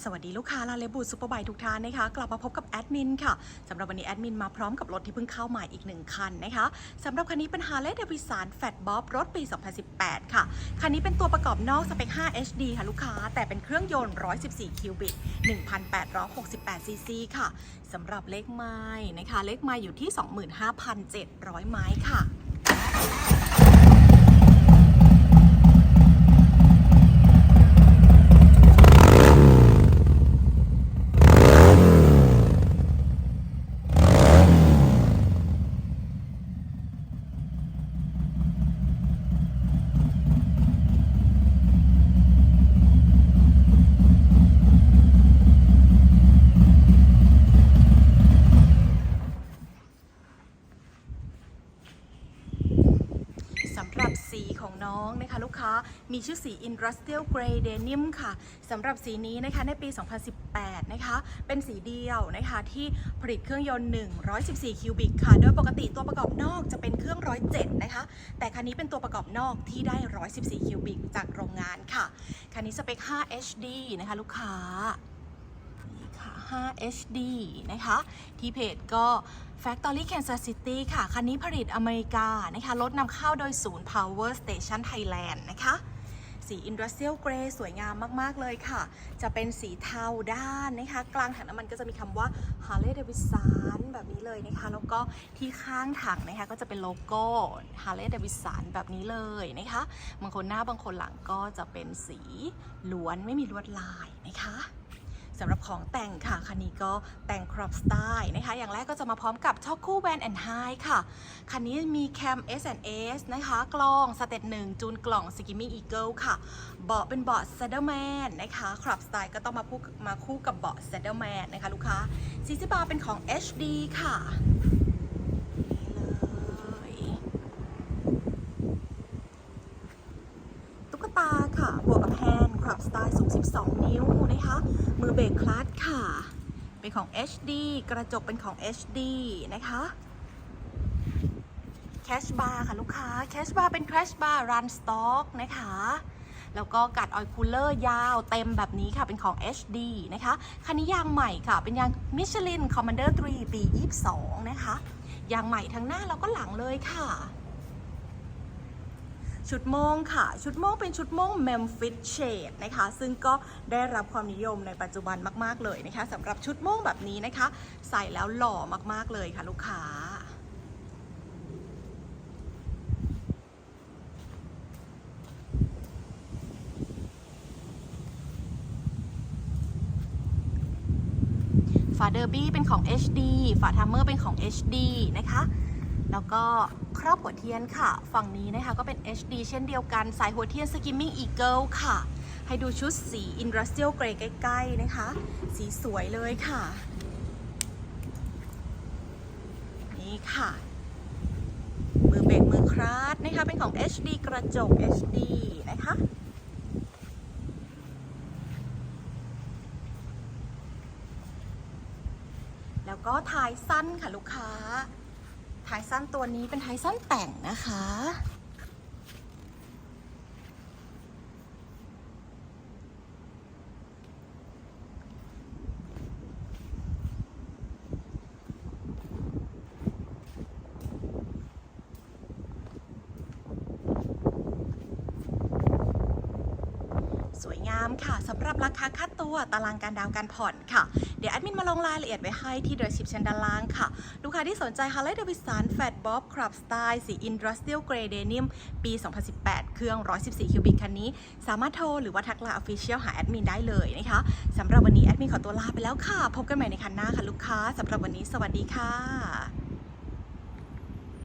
สวัสดีลูกค้าลาเลบูซูเปอร์ไบทุกท่านนะคะ กลับมาพบกับแอดมินค่ะสำหรับวันนี้แอดมินมาพร้อมกับรถที่เพิ่งเข้าม่อีกหนึ่งคันนะคะสำหรับคันนี้เป็น Harley Davidson Fat Bob รถปี 2018 ค่ะ คันนี้เป็นตัวประกอบนอกสเปค 5 HD ค่ะลูกค้า แต่เป็นเครื่องยนต์ 114 คิวบิก 1,868 ซีซีค่ะสำหรับเลขไม้นะคะ เลขไม้อยู่ที่ 25,700 ไม้ค่ะ สำหรับสีของน้องนะคะลูกค้า มีชื่อสี Industrial Grey Denim ค่ะสำหรับสีนี้นะคะในปี 2018 นะคะ เป็นสีเดียวนะคะที่ผลิตเครื่องยนต์ 114 คิวบิกค่ะ โดยปกติตัวประกอบนอกจะเป็นเครื่อง 107 นะคะ แต่คันนี้เป็นตัวประกอบนอกที่ได้ 114 คิวบิกจากโรงงานค่ะ คันนี้สเปค 5 HD นะคะลูกค้า 5 HD นะคะ ที่เพจก็ Factory Kansas City ค่ะ คันนี้ผลิตอเมริกานะคะรถนำเข้าโดยศูนย์ Power Station Thailand นะคะ สี Industrial Grey สวยงามมาก ๆ เลยค่ะ จะเป็นสีเทาด้านนะคะ กลางถังน้ำมันก็จะมีคำว่า Harley Davidson แบบนี้เลยนะคะ แล้วก็ที่ข้างถังนะคะก็จะเป็นโลโก้ Harley Davidson แบบนี้เลยนะคะ บางคนหน้าบางคนหลังก็จะเป็นสีล้วนไม่มีลวดลายนะคะ สำหรับของแต่งค่ะ คันนี้ก็แต่งครอปสไตล์นะคะ อย่างแรกก็จะมาพร้อมกับช็อกคู่แวนแอนด์ไฮค่ะ คันนี้มีแคม S&S นะคะ กล้องสเตตหนึ่งจูนกล่อง s กิม m ่ e ีเกิลค่ะ เบาะเป็นเบาะ s ซเด e ร์แมนนะคะครอปสไตล์ก็ต้องมาพูมาคู่กับเบาะ s ซเด e ร์แมนนะคะลูกค้าซีซีบาร์เป็นของ HD ค่ะนี่เลยตุ๊กตาค่ะบวกกับแฮ ขับสไตล์สูง 12 นิ้วนะคะ มือเบรกคลัตช์ค่ะ เป็นของ HD กระจกเป็นของ HD นะคะแคชบาร์ค่ะลูกค้าแคชบาร์เป็นแคชบาร์รันสต็อกนะคะ แล้วก็กัดออยคูลเลอร์ยาวเต็มแบบนี้ค่ะเป็นของ HD นะคะคันนี้ยางใหม่ค่ะ เป็นยาง Michelin Commander 3ปี 22 นะคะ ยางใหม่ทั้งหน้าแล้วก็หลังเลยค่ะ ชุดโม่งค่ะ ชุดโม่งเป็นชุดโม่ง Memphis Shade นะคะ ซึ่งก็ได้รับความนิยมในปัจจุบันมาก ๆ เลยนะคะสำหรับชุดโม่งแบบนี้นะคะ ใส่แล้วหล่อมาก ๆ เลยค่ะลูกค้าฝาเดอร์บี้เป็นของ HD ฝาทัมเมอร์เป็นของ HD นะคะ แล้วก็ครอบหัวเทียนค่ะ ฝั่งนี้นะคะก็เป็น HD เช่นเดียวกันสายหัวเทียน Skimming Eagle ค่ะ ให้ดูชุดสี Industrial Grey ใกล้ๆนะคะ สีสวยเลยค่ะ นี่ค่ะ มือเบรกมือคราดนะคะ เป็นของ HD กระจก HD นะคะแล้วก็ท้ายสั้นค่ะลูกค้า ทายสั้นตัวนี้เป็นทายสั้นแต่งนะคะ วยงามค่ะสำหรับราคาค่าตัวตารางการดาวน์การผ่อนค่ะ เดี๋ยวแอดมินมาลงรายละเอียดไว้ให้ที่ description ด้านล่างค่ะ ลูกค้าที่สนใจ Harley Davidson Fat Bob Crop Style สี Industrial Grey Denim ปี 2018 เครื่อง 114 คิวบิกคันนี้ สามารถโทรหรือว่าทักไลน์ Official หาแอดมินได้เลยนะคะสำหรับวันนี้แอดมินขอตัวลาไปแล้วค่ะ พบกันใหม่ในคันหน้าค่ะลูกค้าสำหรับวันนี้สวัสดีค่ะ